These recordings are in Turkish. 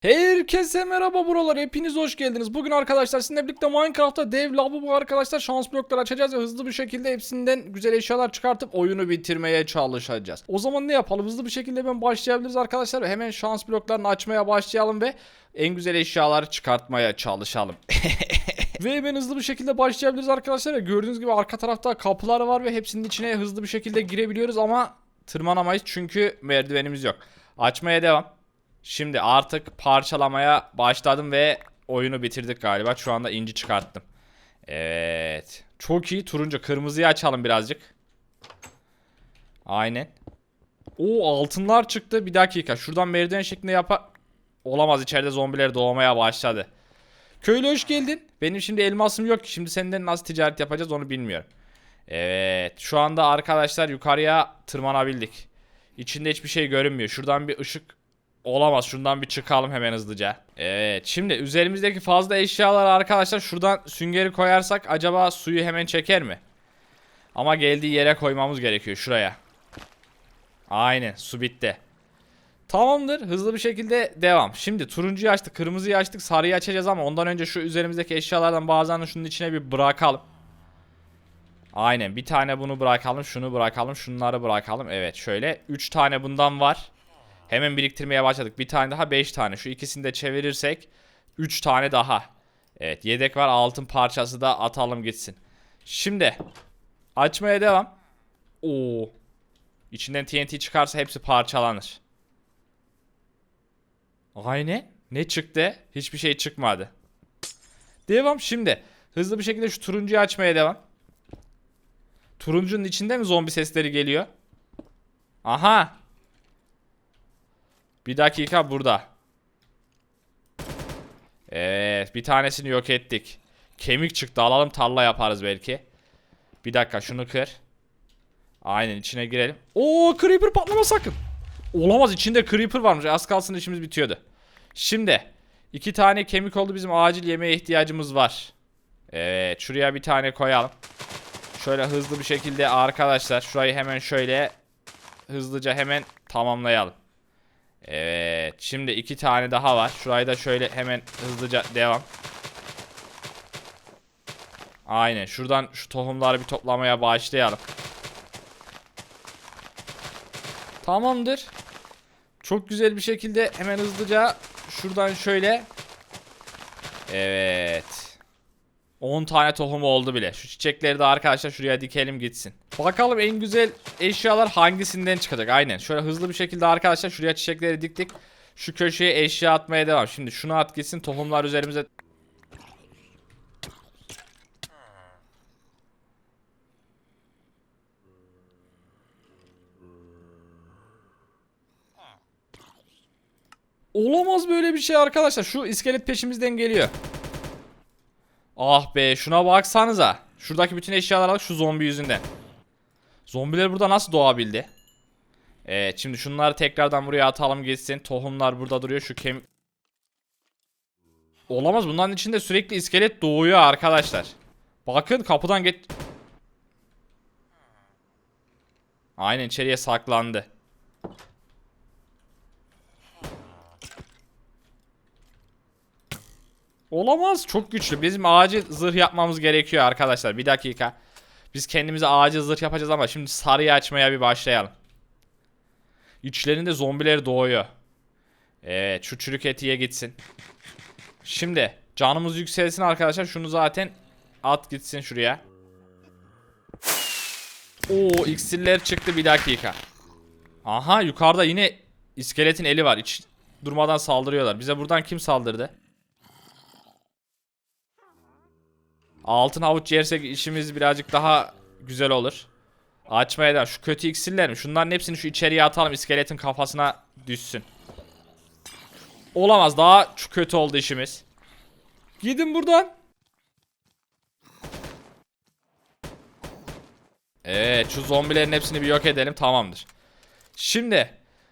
Herkese merhaba buralar hepiniz hoş geldiniz. Bugün arkadaşlar sizinle birlikte Minecraft'ta dev lavabo arkadaşlar şans blokları açacağız ve hızlı bir şekilde hepsinden güzel eşyalar çıkartıp oyunu bitirmeye çalışacağız. O zaman ne yapalım hızlı bir şekilde hemen başlayabiliriz arkadaşlar hemen şans bloklarını açmaya başlayalım ve en güzel eşyaları çıkartmaya çalışalım. Ve hemen hızlı bir şekilde başlayabiliriz arkadaşlar. Gördüğünüz gibi arka tarafta kapılar var ve hepsinin içine hızlı bir şekilde girebiliyoruz ama tırmanamayız çünkü merdivenimiz yok. Açmaya devam. Şimdi artık parçalamaya başladım ve oyunu bitirdik galiba. Şu anda inci çıkarttım. Evet. Çok iyi. Turuncu. Kırmızıyı açalım birazcık. Aynen. O altınlar çıktı. Bir dakika. Şuradan merdiven şeklinde yapa... Olamaz. içeride zombiler doğmaya başladı. Köylü hoş geldin. Benim şimdi elmasım yok. Şimdi senden nasıl ticaret yapacağız onu bilmiyorum. Evet. Şu anda arkadaşlar yukarıya tırmanabildik. İçinde hiçbir şey görünmüyor. Şuradan bir ışık Olamaz. Şundan bir çıkalım hemen hızlıca. Evet. Şimdi üzerimizdeki fazla eşyalar arkadaşlar şuradan süngeri koyarsak acaba suyu hemen çeker mi? Ama geldiği yere koymamız gerekiyor. Şuraya. Aynen. Su bitti. Tamamdır. Hızlı bir şekilde devam. Şimdi turuncuyu açtık, kırmızıyı açtık, sarıyı açacağız ama ondan önce şu üzerimizdeki eşyalardan bazılarını şunun içine bir bırakalım. Aynen. Bir tane bunu bırakalım, şunu bırakalım, şunları bırakalım. Evet, şöyle 3 tane bundan var. Hemen biriktirmeye başladık. Bir tane daha 5 tane. Şu ikisini de çevirirsek 3 tane daha. Evet, yedek var. Altın parçası da atalım gitsin. Şimdi açmaya devam. Oo. İçinden TNT çıkarsa hepsi parçalanır. Aynen. Ne çıktı? Hiçbir şey çıkmadı. Devam şimdi. Hızlı bir şekilde şu turuncuyu açmaya devam. Turuncunun içinde mi zombi sesleri geliyor? Aha. Bir dakika burada. Evet bir tanesini yok ettik. Kemik çıktı alalım tarla yaparız belki. Bir dakika şunu kır. Aynen içine girelim. Oo creeper patlama sakın. Olamaz içinde creeper varmış. Az kalsın işimiz bitiyordu. Şimdi iki tane kemik oldu bizim acil yemeğe ihtiyacımız var. Evet şuraya bir tane koyalım. Şöyle hızlı bir şekilde arkadaşlar şurayı hemen şöyle hızlıca hemen tamamlayalım. Evet şimdi iki tane daha var. Şurayı da şöyle hemen hızlıca devam. Aynen şuradan şu tohumları bir toplamaya başlayalım. Tamamdır. Çok güzel bir şekilde hemen hızlıca şuradan şöyle. Evet. 10 tane tohum oldu bile. Şu çiçekleri de arkadaşlar şuraya dikelim gitsin. Bakalım en güzel eşyalar hangisinden çıkacak. Aynen. Şöyle hızlı bir şekilde arkadaşlar şuraya çiçekleri diktik. Şu köşeye eşya atmaya devam. Şimdi şunu at gitsin. Tohumlar üzerimize Olamaz böyle bir şey arkadaşlar. Şu iskelet peşimizden geliyor. Ah be şuna baksanıza. Şuradaki bütün eşyalar şu zombi yüzünden. Zombiler burada nasıl doğabildi? Evet şimdi şunları tekrardan buraya atalım gitsin. Tohumlar burada duruyor şu kemik. Olamaz bunların içinde sürekli iskelet doğuyor arkadaşlar. Bakın kapıdan get... Aynen içeriye saklandı. Olamaz. Çok güçlü. Bizim acil zırh yapmamız gerekiyor arkadaşlar. Bir dakika. Biz kendimize acil zırh yapacağız ama şimdi sarıyı açmaya bir başlayalım. İçlerinde zombiler doğuyor. Evet şu çürük etiye gitsin. Şimdi canımız yükselsin arkadaşlar. Şunu zaten at gitsin şuraya. Oo iksirler çıktı bir dakika. Aha yukarıda yine iskeletin eli var. Hiç durmadan saldırıyorlar. Bize buradan kim saldırdı? Altın havuç yersek işimiz birazcık daha güzel olur. Açmaya da şu kötü iksirler mi? Şunların hepsini şu içeriye atalım iskeletin kafasına düşsün. Olamaz daha kötü oldu işimiz. Gidin buradan. Evet şu zombilerin hepsini bir yok edelim tamamdır. Şimdi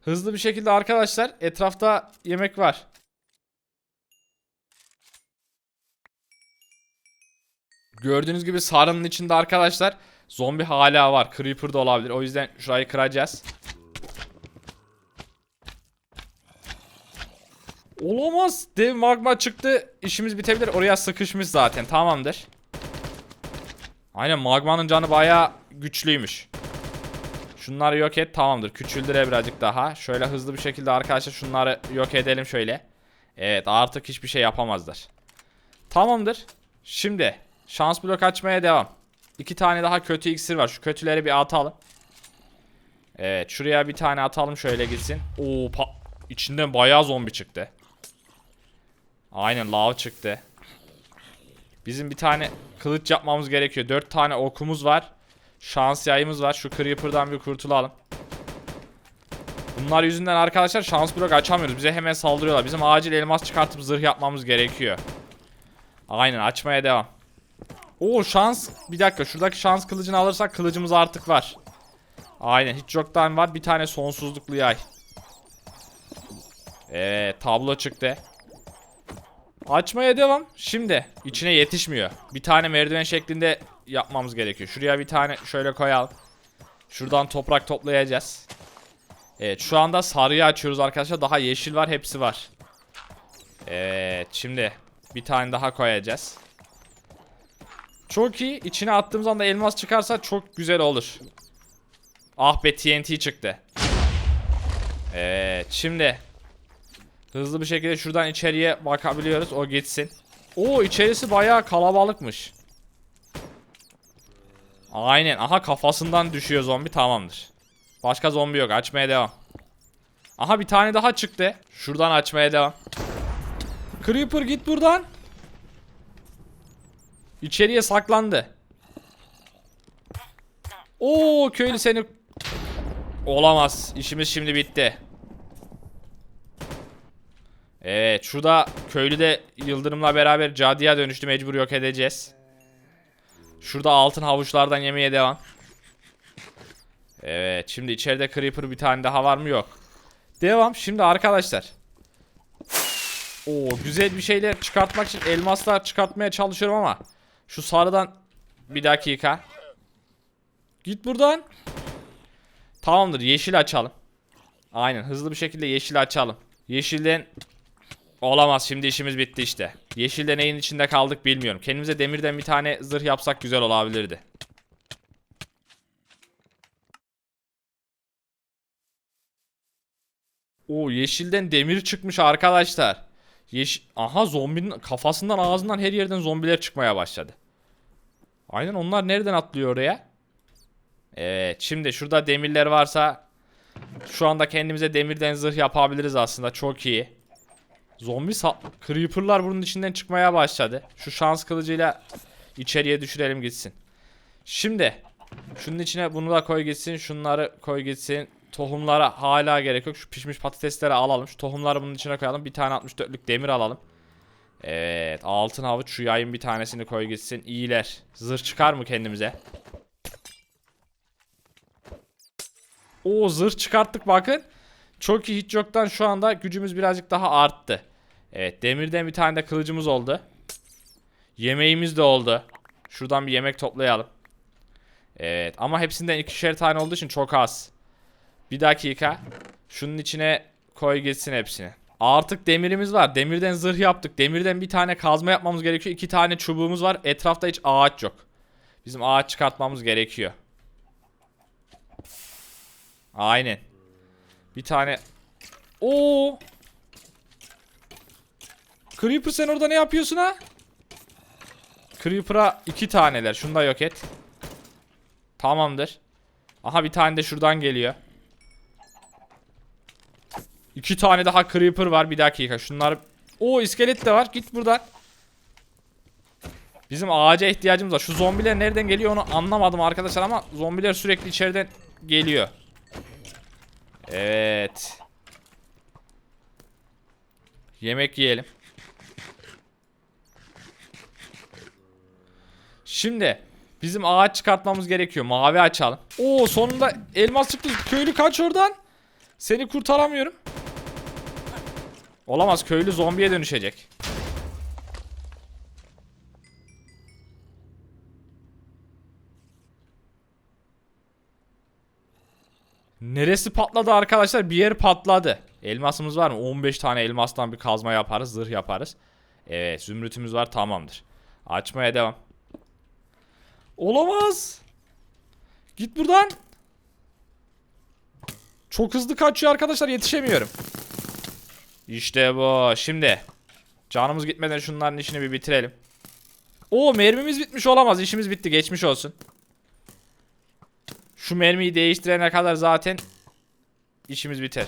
hızlı bir şekilde arkadaşlar etrafta yemek var. Gördüğünüz gibi sarının içinde arkadaşlar zombi hala var. Creeper da olabilir. O yüzden şurayı kıracağız. Olamaz. Dev magma çıktı. İşimiz bitebilir. Oraya sıkışmış zaten. Tamamdır. Aynen magmanın canı bayağı güçlüymüş. Şunları yok et. Tamamdır. Küçüldüre birazcık daha. Şöyle hızlı bir şekilde arkadaşlar şunları yok edelim şöyle. Evet artık hiçbir şey yapamazlar. Tamamdır. Şimdi şans blok açmaya devam. İki tane daha kötü iksir var. Şu kötüleri bir atalım. Evet şuraya bir tane atalım şöyle gitsin. Oo pa- içinden bayağı zombi çıktı. Aynen lav çıktı. Bizim bir tane kılıç yapmamız gerekiyor. Dört tane okumuz var. Şans yayımız var. Şu creeper'dan bir kurtulalım. Bunlar yüzünden arkadaşlar şans blok açamıyoruz. Bize hemen saldırıyorlar. Bizim acil elmas çıkartıp zırh yapmamız gerekiyor. Aynen açmaya devam. Oo şans. Bir dakika şuradaki şans kılıcını alırsak kılıcımız artık var. Aynen hiç yoktan var. Bir tane sonsuzluklu yay. Evet tablo çıktı. Açmaya devam. Şimdi içine yetişmiyor. Bir tane merdiven şeklinde yapmamız gerekiyor. Şuraya bir tane şöyle koyalım. Şuradan toprak toplayacağız. Evet şu anda sarıyı açıyoruz arkadaşlar. Daha yeşil var hepsi var. Evet şimdi bir tane daha koyacağız. Çok iyi. İçine attığımız anda elmas çıkarsa çok güzel olur. Ah be TNT çıktı. Evet şimdi hızlı bir şekilde şuradan içeriye bakabiliyoruz. O gitsin. Oo içerisi bayağı kalabalıkmış. Aynen. Aha kafasından düşüyor zombi tamamdır. Başka zombi yok. Açmaya devam. Aha bir tane daha çıktı. Şuradan açmaya devam. Creeper git buradan. İçeriye saklandı. Oo köylü seni Olamaz. İşimiz şimdi bitti. Evet şurada köylü de yıldırımla beraber cadıya dönüştü mecbur yok edeceğiz. Şurada altın havuçlardan yemeye devam. Evet şimdi içeride creeper bir tane daha var mı yok. Devam şimdi arkadaşlar. Oo güzel bir şeyler çıkartmak için elmaslar çıkartmaya çalışıyorum ama şu sarıdan bir dakika. Git buradan. Tamamdır yeşil açalım. Aynen hızlı bir şekilde yeşil açalım. Yeşilden olamaz şimdi işimiz bitti işte. Yeşilde neyin içinde kaldık bilmiyorum. Kendimize demirden bir tane zırh yapsak güzel olabilirdi. O yeşilden demir çıkmış arkadaşlar. Yeş Aha zombinin kafasından ağzından her yerden zombiler çıkmaya başladı. Aynen onlar nereden atlıyor oraya? Evet şimdi şurada demirler varsa şu anda kendimize demirden zırh yapabiliriz aslında çok iyi. Zombi creeperlar bunun içinden çıkmaya başladı. Şu şans kılıcıyla içeriye düşürelim gitsin. Şimdi şunun içine bunu da koy gitsin. Şunları koy gitsin. Tohumlara hala gerek yok. Şu pişmiş patatesleri alalım. Şu tohumları bunun içine koyalım. Bir tane 64'lük demir alalım. Evet altın havuç şu yayın bir tanesini koy gitsin. İyiler. Zırh çıkar mı kendimize? O zırh çıkarttık bakın. Çok iyi hiç yoktan şu anda gücümüz birazcık daha arttı. Evet demirden bir tane de kılıcımız oldu. Yemeğimiz de oldu. Şuradan bir yemek toplayalım. Evet ama hepsinden ikişer tane olduğu için çok az. Bir dakika. Şunun içine koy gitsin hepsini. Artık demirimiz var. Demirden zırh yaptık. Demirden bir tane kazma yapmamız gerekiyor. İki tane çubuğumuz var. Etrafta hiç ağaç yok. Bizim ağaç çıkartmamız gerekiyor. Aynen. Bir tane. Oo. Creeper sen orada ne yapıyorsun ha? Creeper'a iki taneler. Şunu da yok et. Tamamdır. Aha bir tane de şuradan geliyor. İki tane daha creeper var. Bir dakika. Şunlar. Oo iskelet de var. Git buradan. Bizim ağaca ihtiyacımız var. Şu zombiler nereden geliyor onu anlamadım arkadaşlar ama zombiler sürekli içeriden geliyor. Evet. Yemek yiyelim. Şimdi bizim ağaç çıkartmamız gerekiyor. Mavi açalım. Oo sonunda elmas çıktı. Köylü kaç oradan. Seni kurtaramıyorum. Olamaz köylü zombiye dönüşecek. Neresi patladı arkadaşlar? Bir yer patladı. Elmasımız var mı? 15 tane elmastan bir kazma yaparız. Zırh yaparız. Evet zümrütümüz var tamamdır. Açmaya devam. Olamaz. Git buradan. Çok hızlı kaçıyor arkadaşlar yetişemiyorum. İşte bu. Şimdi. Canımız gitmeden şunların işini bir bitirelim. Oo mermimiz bitmiş olamaz. İşimiz bitti. Geçmiş olsun. Şu mermiyi değiştirene kadar zaten işimiz biter.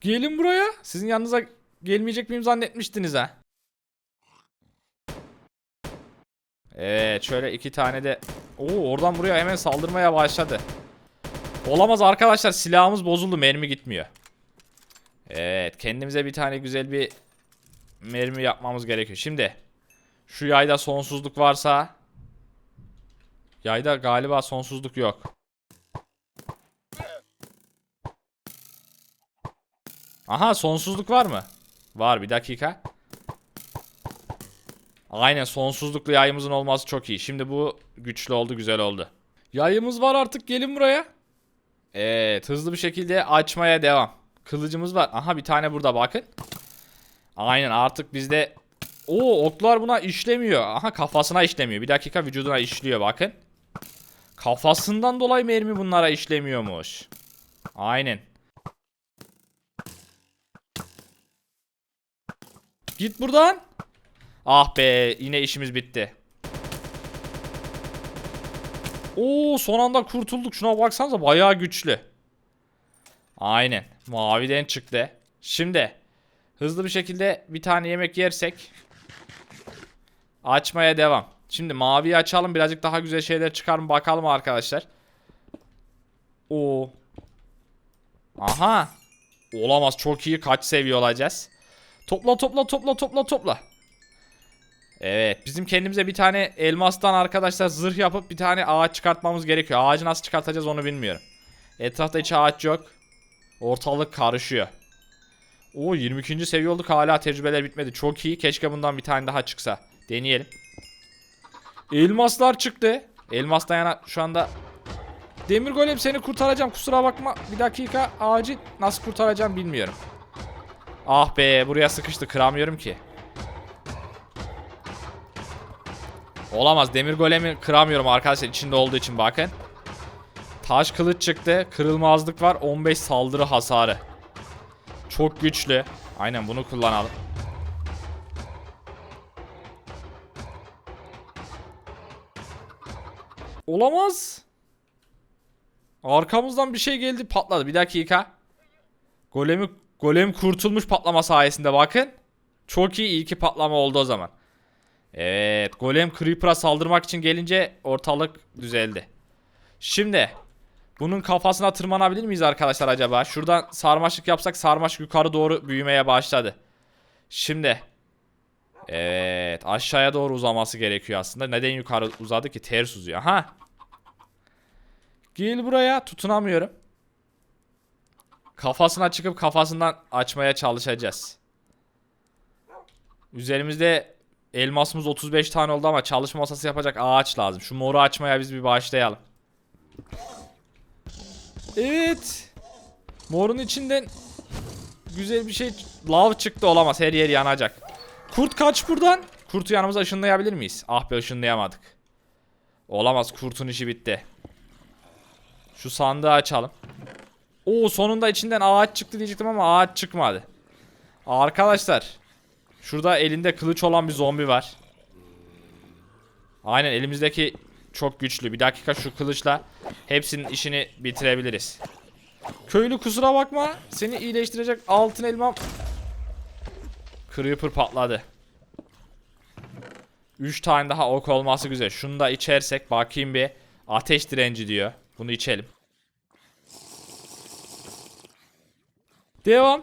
Gelin buraya. Sizin yanınıza gelmeyecek miyim zannetmiştiniz ha. Evet şöyle iki tane de. Oo oradan buraya hemen saldırmaya başladı. Olamaz arkadaşlar silahımız bozuldu mermi gitmiyor. Evet kendimize bir tane güzel bir mermi yapmamız gerekiyor. Şimdi şu yayda sonsuzluk varsa yayda galiba sonsuzluk yok. Aha sonsuzluk var mı? Var bir dakika. Aynen sonsuzluklu yayımızın olması çok iyi. Şimdi bu güçlü oldu güzel oldu. Yayımız var artık gelin buraya. Evet hızlı bir şekilde açmaya devam. Kılıcımız var. Aha bir tane burada bakın. Aynen artık bizde... Oo oklar buna işlemiyor. Aha kafasına işlemiyor. Bir dakika vücuduna işliyor bakın. Kafasından dolayı mermi bunlara işlemiyormuş. Aynen. Git buradan. Ah be yine işimiz bitti. Oo son anda kurtulduk. Şuna baksanıza bayağı güçlü. Aynen. Maviden çıktı. Şimdi hızlı bir şekilde bir tane yemek yersek açmaya devam. Şimdi maviyi açalım birazcık daha güzel şeyler çıkar mı bakalım arkadaşlar. Oo. Aha. Olamaz çok iyi kaç seviye olacağız. Topla topla topla topla topla. Evet bizim kendimize bir tane elmastan arkadaşlar zırh yapıp bir tane ağaç çıkartmamız gerekiyor. Ağacı nasıl çıkartacağız onu bilmiyorum. Etrafta hiç ağaç yok. Ortalık karışıyor. Oo 22. seviye olduk hala tecrübeler bitmedi. Çok iyi. Keşke bundan bir tane daha çıksa. Deneyelim. Elmaslar çıktı. Elmas dayana şu anda Demir golem seni kurtaracağım kusura bakma. Bir dakika ağacı nasıl kurtaracağım bilmiyorum. Ah be buraya sıkıştı kıramıyorum ki. Olamaz demir golemi kıramıyorum arkadaşlar içinde olduğu için bakın. Taş kılıç çıktı. Kırılmazlık var. 15 saldırı hasarı. Çok güçlü. Aynen bunu kullanalım. Olamaz. Arkamızdan bir şey geldi patladı. Bir dakika. Golemi golem kurtulmuş patlama sayesinde bakın. Çok iyi iyi ki patlama oldu o zaman. Evet golem creeper'a saldırmak için gelince ortalık düzeldi. Şimdi bunun kafasına tırmanabilir miyiz arkadaşlar acaba? Şuradan sarmaşık yapsak sarmaşık yukarı doğru büyümeye başladı. Şimdi Evet aşağıya doğru uzaması gerekiyor aslında. Neden yukarı uzadı ki? Ters uzuyor. Ha. Gel buraya tutunamıyorum. Kafasına çıkıp kafasından açmaya çalışacağız. Üzerimizde elmasımız 35 tane oldu ama çalışma masası yapacak ağaç lazım. Şu moru açmaya biz bir başlayalım. Evet. Morun içinden güzel bir şey lav çıktı olamaz. Her yer yanacak. Kurt kaç buradan. Kurtu yanımıza ışınlayabilir miyiz? Ah be ışınlayamadık. Olamaz kurtun işi bitti. Şu sandığı açalım. Oo sonunda içinden ağaç çıktı diyecektim ama ağaç çıkmadı. Arkadaşlar. Şurada elinde kılıç olan bir zombi var. Aynen elimizdeki çok güçlü. Bir dakika şu kılıçla hepsinin işini bitirebiliriz. Köylü kusura bakma. Seni iyileştirecek altın elmam. Creeper patladı. 3 tane daha ok olması güzel. Şunu da içersek bakayım bir. Ateş direnci diyor. Bunu içelim. Devam.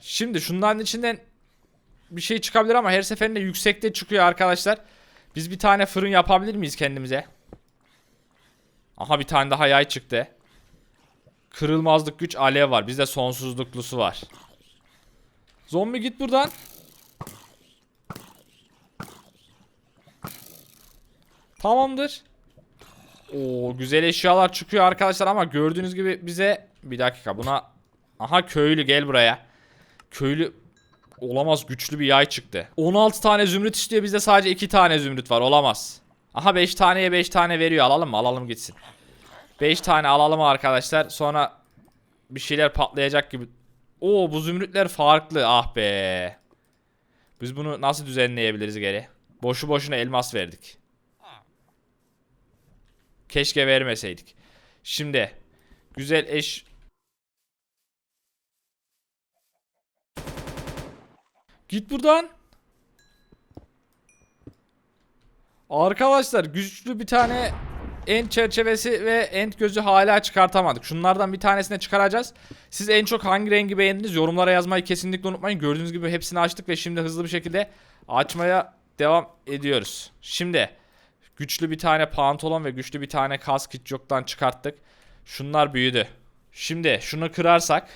Şimdi şunların içinden bir şey çıkabilir ama her seferinde yüksekte çıkıyor arkadaşlar. Biz bir tane fırın yapabilir miyiz kendimize? Aha bir tane daha yay çıktı. Kırılmazlık güç alev var. Bizde sonsuzluklusu var. Zombi git buradan. Tamamdır. Oo güzel eşyalar çıkıyor arkadaşlar ama gördüğünüz gibi bize bir dakika buna aha köylü gel buraya. Köylü olamaz güçlü bir yay çıktı. 16 tane zümrüt istiyor bizde sadece 2 tane zümrüt var olamaz. Aha 5 taneye 5 tane veriyor alalım mı alalım gitsin. 5 tane alalım arkadaşlar sonra bir şeyler patlayacak gibi. Oo bu zümrütler farklı ah be. Biz bunu nasıl düzenleyebiliriz geri? Boşu boşuna elmas verdik. Keşke vermeseydik. Şimdi güzel eş Git buradan. Arkadaşlar güçlü bir tane end çerçevesi ve end gözü hala çıkartamadık. Şunlardan bir tanesini çıkaracağız. Siz en çok hangi rengi beğendiniz? Yorumlara yazmayı kesinlikle unutmayın. Gördüğünüz gibi hepsini açtık ve şimdi hızlı bir şekilde açmaya devam ediyoruz. Şimdi güçlü bir tane pantolon ve güçlü bir tane kask hiç yoktan çıkarttık. Şunlar büyüdü. Şimdi şunu kırarsak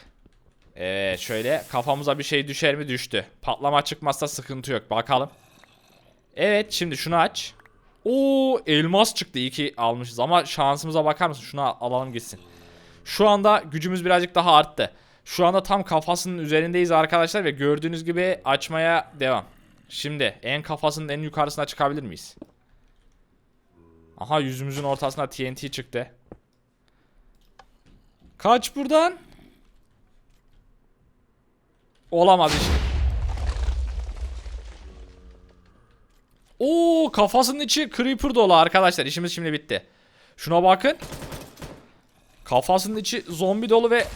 Evet şöyle kafamıza bir şey düşer mi düştü. Patlama çıkmazsa sıkıntı yok. Bakalım. Evet şimdi şunu aç. Oo elmas çıktı. İyi ki almışız ama şansımıza bakar mısın? Şunu al- alalım gitsin. Şu anda gücümüz birazcık daha arttı. Şu anda tam kafasının üzerindeyiz arkadaşlar ve gördüğünüz gibi açmaya devam. Şimdi en kafasının en yukarısına çıkabilir miyiz? Aha yüzümüzün ortasına TNT çıktı. Kaç buradan. Olamaz işte. Oo kafasının içi creeper dolu arkadaşlar. İşimiz şimdi bitti. Şuna bakın. Kafasının içi zombi dolu ve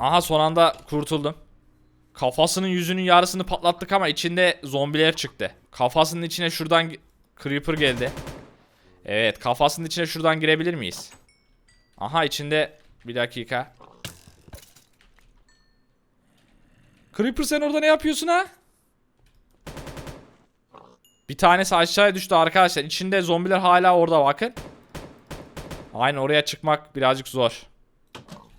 Aha son anda kurtuldum. Kafasının yüzünün yarısını patlattık ama içinde zombiler çıktı. Kafasının içine şuradan creeper geldi. Evet kafasının içine şuradan girebilir miyiz? Aha içinde bir dakika. Creeper sen orada ne yapıyorsun ha? Bir tanesi aşağıya düştü arkadaşlar. İçinde zombiler hala orada bakın. Aynen oraya çıkmak birazcık zor.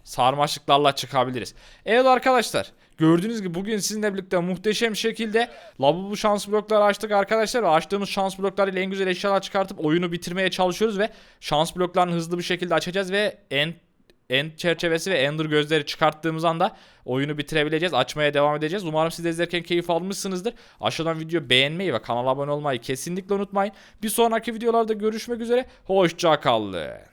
Sarmaşıklarla çıkabiliriz. Evet arkadaşlar. Gördüğünüz gibi bugün sizinle birlikte muhteşem şekilde lavabo şans blokları açtık arkadaşlar. Ve açtığımız şans bloklarıyla en güzel eşyalar çıkartıp oyunu bitirmeye çalışıyoruz. Ve şans bloklarını hızlı bir şekilde açacağız ve en end çerçevesi ve ender gözleri çıkarttığımız anda oyunu bitirebileceğiz. Açmaya devam edeceğiz. Umarım siz de izlerken keyif almışsınızdır. Aşağıdan video beğenmeyi ve kanala abone olmayı kesinlikle unutmayın. Bir sonraki videolarda görüşmek üzere. Hoşça kalın.